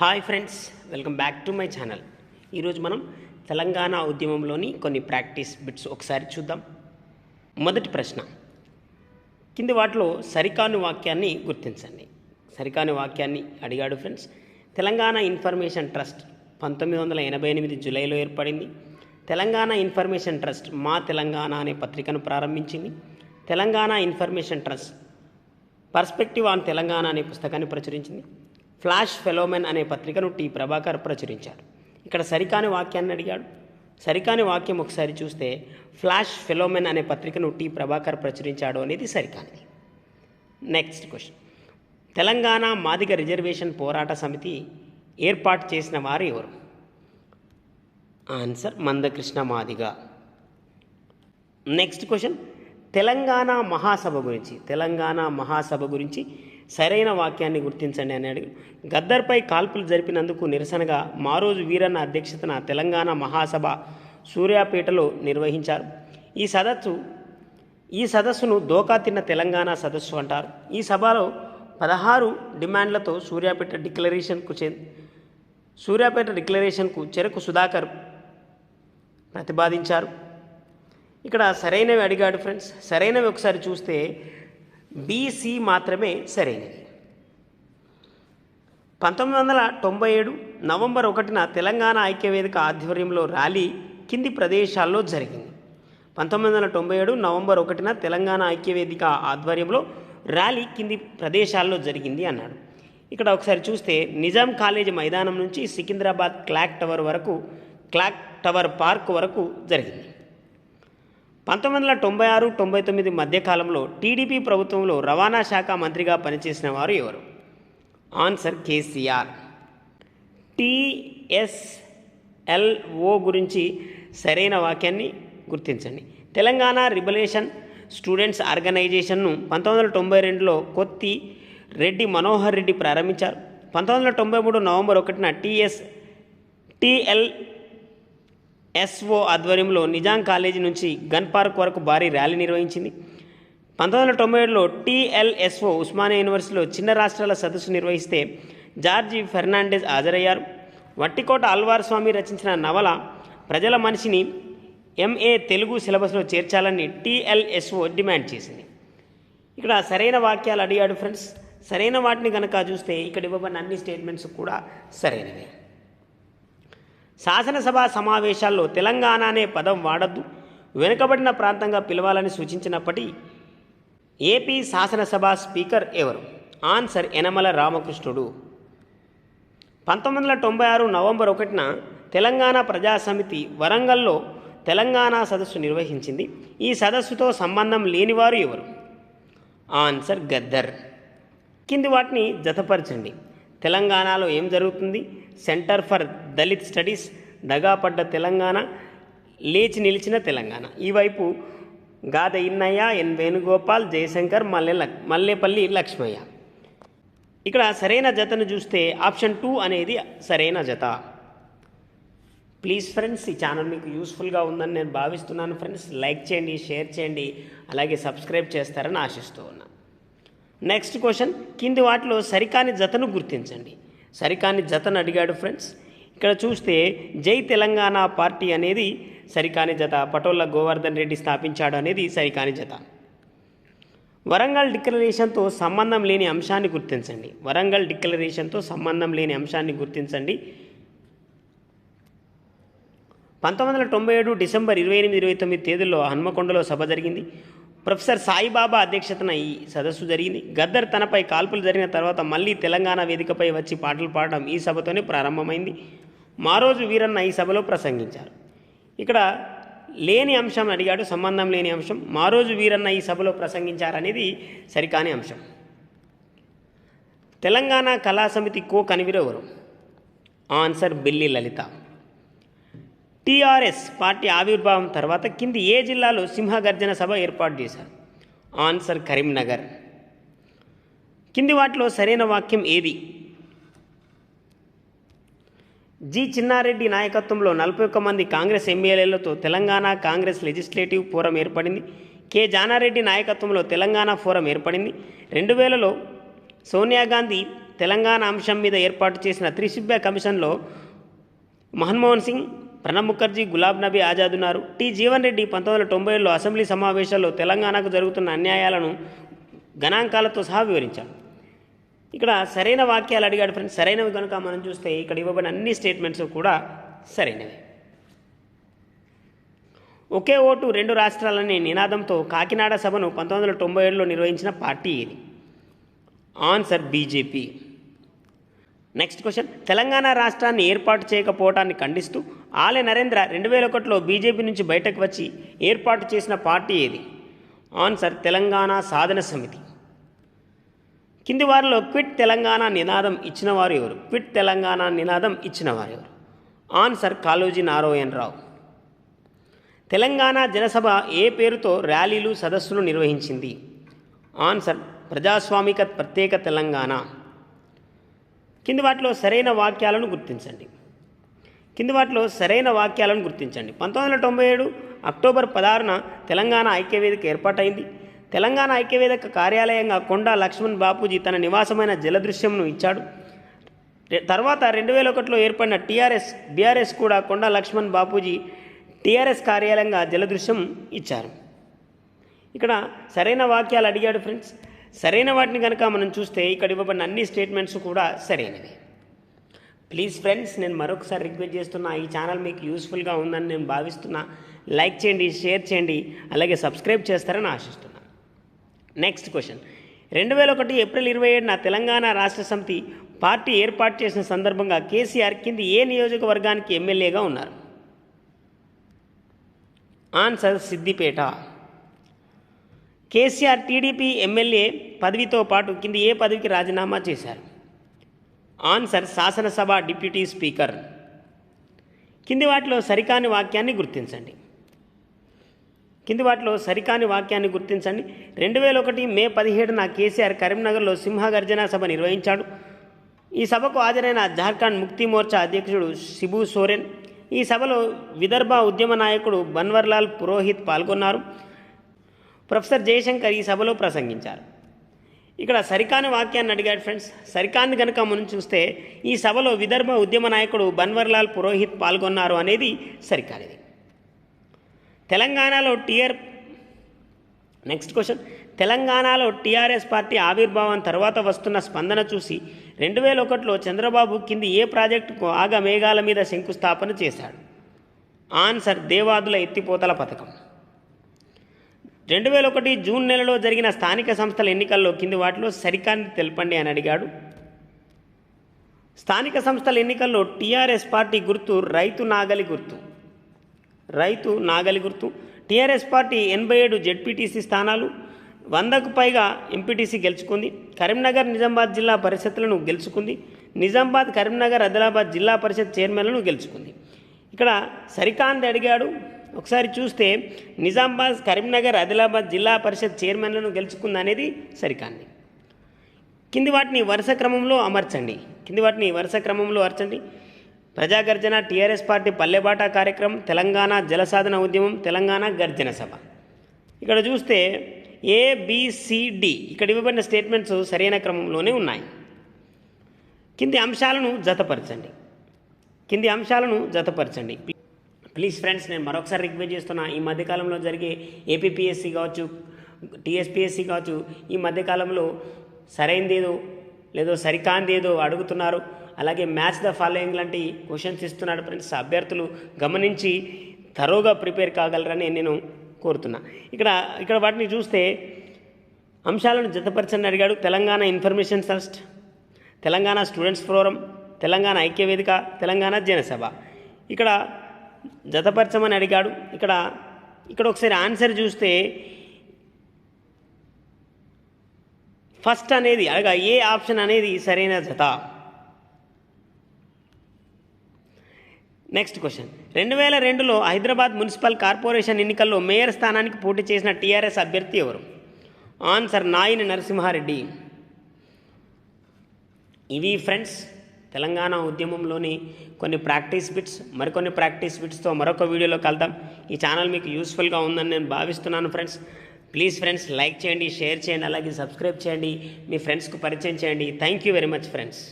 Hi friends welcome back to my channel. ఈరోజు మనం తెలంగాణ ఉద్యమంలోని కొన్ని ప్రాక్టీస్ బిట్స్ ఒకసారి చూద్దాం. మొదటి ప్రశ్న. కింది వాటిలో సరికాని వాక్యాన్ని గుర్తించండి. సరికాని వాక్యాన్ని అడిగాడు ఫ్రెండ్స్. తెలంగాణ ఇన్ఫర్మేషన్ ట్రస్ట్ పంతొమ్మిది వందల ఎనభై ఎనిమిది జూలైలో ఏర్పడింది. తెలంగాణ ఇన్ఫర్మేషన్ ట్రస్ట్ మా తెలంగాణ అనే పత్రికను ప్రారంభించింది. Telangana Information Trust Perspective on Telangana అనే పుస్తకాన్ని ప్రచురించింది. ఫ్లాష్ ఫెలోమెన్ అనే పత్రికను టి. ప్రభాకర్ ప్రచురించారు. ఇక్కడ సరికాని వాక్యాన్ని అడిగాడు. సరికాని వాక్యం ఒకసారి చూస్తే ఫ్లాష్ ఫెలోమెన్ అనే పత్రికను టి. ప్రభాకర్ ప్రచురించాడు అనేది సరికానిది. Next question. Telangana Madiga reservation Porata Samiti ఏర్పాటు చేసిన వారు ఎవరు? Answer Manda Krishna Madiga. Next question. Telangana Mahasabha గురించి తెలంగాణ మహాసభ గురించి సరైన వాక్యాన్ని గుర్తించండి అని అడిగి గద్దర్పై కాల్పులు జరిపినందుకు నిరసనగా మారోజు వీరన్న అధ్యక్షతన తెలంగాణ మహాసభ సూర్యాపేటలో నిర్వహించారు. ఈ సదస్సు ఈ సదస్సును దోకా తిన్న తెలంగాణ సదస్సు అంటారు. ఈ సభలో పదహారు డిమాండ్లతో సూర్యాపేట డిక్లరేషన్కు చే సూర్యాపేట డిక్లరేషన్కు చెరకు సుధాకర్ ప్రతిపాదించారు. ఇక్కడ సరైనవి అడిగాడు ఫ్రెండ్స్. సరైనవి ఒకసారి చూస్తే బీసీ మాత్రమే సరైనది. పంతొమ్మిది వందల తొంభై ఏడు నవంబర్ ఒకటిన తెలంగాణ ఐక్యవేదిక ఆధ్వర్యంలో ర్యాలీ కింది ప్రదేశాల్లో జరిగింది. పంతొమ్మిది వందల తొంభై ఏడు నవంబర్ ఒకటిన తెలంగాణ ఐక్యవేదిక ఆధ్వర్యంలో ర్యాలీ కింది ప్రదేశాల్లో జరిగింది అన్నాడు. ఇక్కడ ఒకసారి చూస్తే నిజాం కాలేజీ మైదానం నుంచి సికింద్రాబాద్ క్లాక్ టవర్ వరకు క్లాక్ టవర్ పార్క్ వరకు జరిగింది. పంతొమ్మిది వందల తొంభై ఆరు తొంభై తొమ్మిది మధ్యకాలంలో టీడీపీ ప్రభుత్వంలో రవాణా శాఖ మంత్రిగా పనిచేసిన వారు ఎవరు? ఆన్సర్ కేసీఆర్. టిఎస్ఎల్ఓ గురించి సరైన వాక్యాన్ని గుర్తించండి. తెలంగాణ రిబలేషన్ స్టూడెంట్స్ ఆర్గనైజేషన్ను పంతొమ్మిది వందల తొంభై రెండులో కొత్తి రెడ్డి మనోహర్ రెడ్డి ప్రారంభించారు. పంతొమ్మిది వందల తొంభై మూడు నవంబర్ ఒకటిన టిఎస్ టిఎల్ ఎస్ఓ ఆధ్వర్యంలో నిజాం కాలేజీ నుంచి గన్ పార్క్ వరకు భారీ ర్యాలీ నిర్వహించింది. పంతొమ్మిది వందల తొంభై ఏడులో టీఎల్ఎస్ఓ ఉస్మానియా యూనివర్సిటీలో చిన్న రాష్ట్రాల సదస్సు నిర్వహిస్తే జార్జి ఫెర్నాండెజ్ హాజరయ్యారు. వట్టికోట అల్వార్ స్వామి రచించిన నవల ప్రజల మనిషిని ఎంఏ తెలుగు సిలబస్లో చేర్చాలని టీఎల్ఎస్ఓ డిమాండ్ చేసింది. ఇక్కడ సరైన వాక్యాలు అడిగాడు ఫ్రెండ్స్. సరైన వాటిని కనుక చూస్తే ఇక్కడ ఇవ్వబడిన అన్ని స్టేట్మెంట్స్ కూడా సరైనవే. శాసనసభ సమావేశాల్లో తెలంగాణ అనే పదం వాడద్దు. వెనుకబడిన ప్రాంతంగా పిలవాలని సూచించినప్పటి ఏపీ శాసనసభ స్పీకర్ ఎవరు? ఆన్సర్ యనమల రామకృష్ణుడు. పంతొమ్మిది వందల తొంభై ఆరు నవంబర్ ఒకటిన తెలంగాణ ప్రజాసమితి వరంగల్లో తెలంగాణ సదస్సు నిర్వహించింది. ఈ సదస్సుతో సంబంధం లేనివారు ఎవరు? ఆన్సర్ గద్దర్. కింది వాటిని జతపరచండి. తెలంగాణలో ఏం జరుగుతుంది? సెంటర్ ఫర్ దళిత్ స్టడీస్ దగాపడ్డ తెలంగాణ లేచి నిలిచిన తెలంగాణ. ఈ వైపు గాద ఇన్నయ్య ఎన్ వేణుగోపాల్ జయశంకర్ మల్లె లక్- లక్ష్మయ్య. ఇక్కడ సరైన జతను చూస్తే ఆప్షన్ టూ అనేది సరైన జత. ప్లీజ్ ఫ్రెండ్స్ ఈ ఛానల్ మీకు యూస్ఫుల్గా ఉందని నేను భావిస్తున్నాను ఫ్రెండ్స్. లైక్ చేయండి షేర్ చేయండి అలాగే సబ్స్క్రైబ్ చేస్తారని ఆశిస్తూ ఉన్నాను నెక్స్ట్ క్వశ్చన్ కింది వాటిలో సరికాని జతను గుర్తించండి. సరికాని జతను అడిగాడు ఫ్రెండ్స్. ఇక్కడ చూస్తే జై తెలంగాణ పార్టీ అనేది సరికాని జత పటోళ్ళ గోవర్ధన్ రెడ్డి స్థాపించాడు అనేది సరికాని జత. వరంగల్ డిక్లరేషన్తో సంబంధం లేని అంశాన్ని గుర్తించండి. వరంగల్ డిక్లరేషన్తో సంబంధం లేని అంశాన్ని గుర్తించండి. పంతొమ్మిది వందల తొంభై ఏడు డిసెంబర్ ఇరవై ఎనిమిది ఇరవై తొమ్మిది తేదీల్లో హన్మకొండలో సభ జరిగింది. ప్రొఫెసర్ సాయిబాబా అధ్యక్షతన ఈ సదస్సు జరిగింది. గద్దర్ తనపై కాల్పులు జరిగిన తర్వాత మళ్ళీ తెలంగాణ వేదికపై వచ్చి పాటలు పాడడం ఈ సభతోనే ప్రారంభమైంది. మారోజు వీరన్న ఈ సభలో ప్రసంగించారు. ఇక్కడ లేని అంశం అడిగాడు సంబంధం లేని అంశం. మారోజు వీరన్న ఈ సభలో ప్రసంగించారనేది సరికాని అంశం. తెలంగాణ కళా సమితి కో కనివిరెవరు ఆన్సర్ బిల్లి లలిత. టీఆర్ఎస్ పార్టీ ఆవిర్భావం తర్వాత కింది ఏ జిల్లాలో సింహగర్జన సభ ఏర్పాటు చేశారు? ఆన్సర్ కరీంనగర్. కింది వాటిలో సరైన వాక్యం ఏది? జి చిన్నారెడ్డి నాయకత్వంలో నలభై ఒక్క మంది కాంగ్రెస్ ఎమ్మెల్యేలతో తెలంగాణ కాంగ్రెస్ లెజిస్లేటివ్ ఫోరం ఏర్పడింది. కె జానారెడ్డి నాయకత్వంలో తెలంగాణ ఫోరం ఏర్పడింది. రెండు వేలలో సోనియా గాంధీ తెలంగాణ అంశం మీద ఏర్పాటు చేసిన త్రిసభ్య కమిషన్లో మన్మోహన్ సింగ్ ప్రణబ్ ముఖర్జీ గులాబ్ నబీ ఆజాద్ ఉన్నారు. టి. జీవన్ రెడ్డి పంతొమ్మిది వందల తొంభై ఏడులో అసెంబ్లీ సమావేశాల్లో తెలంగాణకు జరుగుతున్న అన్యాయాలను గణాంకాలతో సహా వివరించాడు ఇక్కడ సరైన వాక్యాలు అడిగాడు ఫ్రెండ్స్. సరైనవి కనుక మనం చూస్తే ఇక్కడ ఇవ్వబడిన అన్ని స్టేట్మెంట్స్ కూడా సరైనవి. ఒకే ఓటు రెండు రాష్ట్రాలని నినాదంతో కాకినాడ సభను పంతొమ్మిది వందల తొంభై ఏడులో నిర్వహించిన పార్టీ ఇది answer BJP. Next question Telangana రాష్ట్రాన్ని ఏర్పాటు చేయకపోవటాన్ని ఖండిస్తూ ఆలయ నరేంద్ర రెండు వేల ఒకటిలో బీజేపీ నుంచి బయటకు వచ్చి ఏర్పాటు చేసిన పార్టీ ఏది? ఆన్సర్ తెలంగాణ సాధన సమితి. కింది వారిలో క్విట్ తెలంగాణ నినాదం ఇచ్చిన వారు ఎవరు? క్విట్ తెలంగాణ నినాదం ఇచ్చిన వారు ఎవరు? ఆన్సర్ కాళోజీ నారాయణ రావు. తెలంగాణ జనసభ ఏ పేరుతో ర్యాలీలు సదస్సులు నిర్వహించింది? ఆన్సర్ ప్రజాస్వామిక ప్రత్యేక తెలంగాణ. కింది వాటిలో సరైన వాక్యాలను గుర్తించండి. కింది వాటిలో సరైన వాక్యాలను గుర్తించండి. పంతొమ్మిది వందల తొంభై ఏడు అక్టోబర్ పదహారున తెలంగాణ ఐక్యవేదిక ఏర్పాటైంది. తెలంగాణ ఐక్యవేదిక కార్యాలయంగా కొండా లక్ష్మణ్ బాపూజీ తన నివాసమైన జలదృశ్యంను ఇచ్చాడు. తర్వాత రెండు వేల ఒకటిలో ఏర్పడిన టీఆర్ఎస్ బీఆర్ఎస్ కూడా కొండా లక్ష్మణ్ బాపూజీ టీఆర్ఎస్ కార్యాలయంగా జలదృశ్యం ఇచ్చారు. ఇక్కడ సరైన వాక్యాలు అడిగాడు ఫ్రెండ్స్. సరైన వాటిని కనుక మనం చూస్తే ఇక్కడ ఇవ్వబడిన అన్ని స్టేట్మెంట్స్ కూడా సరైనవి. ప్లీజ్ ఫ్రెండ్స్ నేను మరొకసారి రిక్వెస్ట్ చేస్తున్నా ఈ ఛానల్ మీకు యూస్ఫుల్గా ఉందని నేను భావిస్తున్నా. లైక్ చేయండి షేర్ చేయండి అలాగే సబ్స్క్రైబ్ చేస్తారని ఆశిస్తున్నాను నెక్స్ట్ క్వశ్చన్ రెండు వేల ఒకటి ఏప్రిల్ ఇరవై ఏడున తెలంగాణ రాష్ట్ర సమితి పార్టీ ఏర్పాటు చేసిన సందర్భంగా కేసీఆర్ కింది ఏ నియోజకవర్గానికి ఎమ్మెల్యేగా ఉన్నారు? Answer Siddipet. KCR TDP MLA పదవితో పాటు కింది ఏ పదవికి రాజీనామా చేశారు? ఆన్సర్ శాసనసభ డిప్యూటీ స్పీకర్. కింది వాటిలో సరికాని వాక్యాన్ని గుర్తించండి. కింది వాటిలో సరికాని వాక్యాన్ని గుర్తించండి. రెండు వేల ఒకటి మే పదిహేడున కేసీఆర్ కరీంనగర్లో సింహగర్జన సభ నిర్వహించాడు. ఈ సభకు హాజరైన జార్ఖండ్ ముక్తి మోర్చా అధ్యక్షుడు శిబు సోరెన్. ఈ సభలో విదర్భ ఉద్యమ నాయకుడు బన్వర్లాల్ పురోహిత్ పాల్గొన్నారు. ప్రొఫెసర్ జయశంకర్ ఈ సభలో ప్రసంగించారు. ఇక్కడ సరికాని వాక్యాన్ని అడిగాడు ఫ్రెండ్స్. సరికాంది కనుక మనం చూస్తే ఈ సభలో విదర్భ ఉద్యమ నాయకుడు బన్వర్లాల్ పురోహిత్ పాల్గొన్నారు అనేది సరికానిది. తెలంగాణలో టీఆర్ నెక్స్ట్ క్వశ్చన్. తెలంగాణలో టీఆర్ఎస్ పార్టీ ఆవిర్భావం తర్వాత వస్తున్న స్పందన చూసి రెండు వేల ఒకటిలో చంద్రబాబు కింది ఏ ప్రాజెక్టుకు ఆగ మేఘాల మీద శంకుస్థాపన చేశాడు? ఆన్సర్ దేవాదుల ఎత్తిపోతల పథకం. రెండు వేల ఒకటి జూన్ నెలలో జరిగిన స్థానిక సంస్థల ఎన్నికల్లో కింది వాటిలో సరికాని తెలపండి అని అడిగాడు. స్థానిక సంస్థల ఎన్నికల్లో టీఆర్ఎస్ పార్టీ గుర్తు రైతు నాగలి గుర్తు. రైతు నాగలి గుర్తు. టీఆర్ఎస్ పార్టీ ఎనభై ఏడు జెడ్పీటీసీ స్థానాలు వందకు పైగా ఎంపీటీసీ గెలుచుకుంది. కరీంనగర్ నిజామాబాద్ జిల్లా పరిషత్లను గెలుచుకుంది. నిజామాబాద్ కరీంనగర్ ఆదిలాబాద్ జిల్లా పరిషత్ చైర్మన్లను గెలుచుకుంది. ఇక్కడ సరికాంత్ అడిగాడు. ఒకసారి చూస్తే నిజామాబాద్ కరీంనగర్ ఆదిలాబాద్ జిల్లా పరిషత్ చైర్మన్లను గెలుచుకుందనేది సరికాంది కింది వాటిని వరుస క్రమంలో అమర్చండి. కింది వాటిని వరుస క్రమంలో అర్చండి ప్రజాగర్జన టీఆర్ఎస్ పార్టీ పల్లెబాట కార్యక్రమం తెలంగాణ జలసాధన ఉద్యమం తెలంగాణ గర్జన సభ. ఇక్కడ చూస్తే ఏబిసిడి ఇక్కడ ఇవ్వబడిన స్టేట్మెంట్స్ సరైన క్రమంలోనే ఉన్నాయి. కింది అంశాలను జతపరచండి. కింది అంశాలను జతపరచండి. ప్లీజ్ ఫ్రెండ్స్ నేను మరొకసారి రిక్వెస్ట్ చేస్తున్నా ఈ మధ్యకాలంలో జరిగే ఏపీపీఎస్సీ కావచ్చు టీఎస్పీఎస్సీ కావచ్చు ఈ మధ్యకాలంలో సరైనదేదో లేదో సరికాందేదో అడుగుతున్నారు. అలాగే మ్యాచ్ ద ఫాలోయింగ్ లాంటి క్వశ్చన్స్ ఇస్తున్నాడు ఫ్రెండ్స్ అభ్యర్థులు గమనించి తరోగా ప్రిపేర్ కాగలరని నేను కోరుతున్నా. ఇక్కడ ఇక్కడ వాటిని చూస్తే అంశాలను జతపరచని అడిగాడు. Telangana Information Trust Telangana Students Forum Telangana Aikya Vedika Telangana Janasabha. ఇక్కడ జతపరచమని అడిగాడు. ఇక్కడ ఇక్కడ ఒకసారి ఆన్సర్ చూస్తే ఫస్ట్ అనేది అనగా ఏ ఆప్షన్ అనేది సరైన జత? Next question. రెండు వేల రెండులో హైదరాబాద్ మున్సిపల్ కార్పొరేషన్ ఎన్నికల్లో మేయర్ స్థానానికి పోటీ చేసిన టీఆర్ఎస్ అభ్యర్థి ఎవరు? ఆన్సర్ నాయిని నరసింహారెడ్డి. ఇవి ఫ్రెండ్స్ తెలంగాణ ఉద్యమంలోని కొన్ని ప్రాక్టీస్ బిట్స్ మరికొన్ని ప్రాక్టీస్ బిట్స్తో మరొక వీడియోలో కలుద్దాం. ఈ ఛానల్ మీకు యూస్ఫుల్గా ఉందని నేను భావిస్తున్నాను ఫ్రెండ్స్ ప్లీజ్ ఫ్రెండ్స్ లైక్ చేయండి షేర్ చేయండి అలాగే సబ్స్క్రైబ్ చేయండి. మీ ఫ్రెండ్స్కు పరిచయం చేయండి. Thank you very much friends